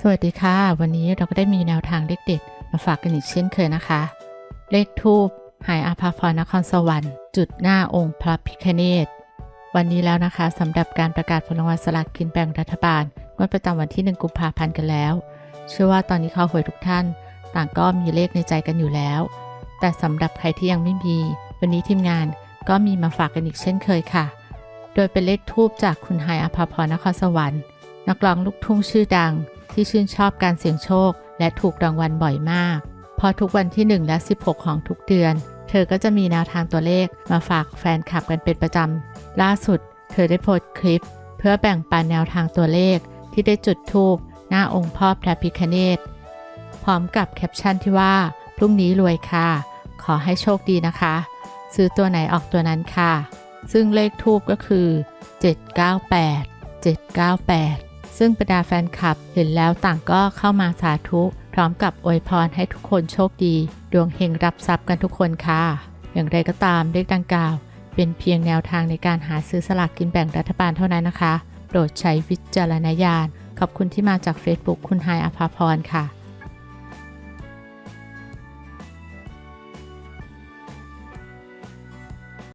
สวัสดีค่ะ วันนี้เราก็ได้มีแนวทางเลขเด็ดมาฝากกันอีกเช่นเคยนะคะ เลขทูบหายอาภาพรนครสวรรค์ จุดหน้าองค์พระพิคเนตวันนี้แล้วนะคะสำหรับการประกาศผลรางวัลสลากกินแบ่งรัฐบาลงวดประจำวันที่ 1 กุมภาพันธ์กันแล้ว เชื่อว่าตอนนี้ข้าหวยทุกท่าน ต่างก็มีเลขในใจกันอยู่แล้ว แต่สำหรับใครที่ยังไม่มี วันนี้ทีมงานก็มีมาฝากกันอีกเช่นเคยค่ะ โดยเป็นเลขทูบจากคุณไฮายอภาพรนครสวรรค์ นักร้องลูกทุ่งชื่อดัง ที่ชื่นชอบการเสี่ยงโชค และถูกรางวัลบ่อยมาก พอทุกวันที่ 1 และ 16 ของทุกเดือน เธอก็จะมีแนวทางตัวเลขมาฝากแฟนคลับกันเป็นประจำ ล่าสุด เธอได้โพสต์คลิป เพื่อแบ่งปันแนวทางตัวเลขที่ได้จุดทูบหน้าองค์พ่อพระพิคเนตพร้อมกับแคปชั่นที่ว่า พรุ่งนี้รวยค่ะ ขอให้โชคดีนะคะ ซื้อตัวไหนออกตัวนั้นค่ะ ซึ่งเลขทูบก็คือ 798 798 ซึ่งบรรดาแฟนคลับเห็นแล้วต่างก็เข้ามาสาธุ พร้อมกับอวยพรให้ทุกคนโชคดี ดวงเฮงรับทรัพย์กันทุกคนค่ะ อย่างไรก็ตามเลขดังกล่าว เป็นเพียงแนวทางในการหาซื้อสลากกินแบ่งรัฐบาลเท่านั้นนะคะ โปรดใช้วิจารณญาณ ขอบคุณที่มาจาก Facebook คุณไฮอภาพรค่ะ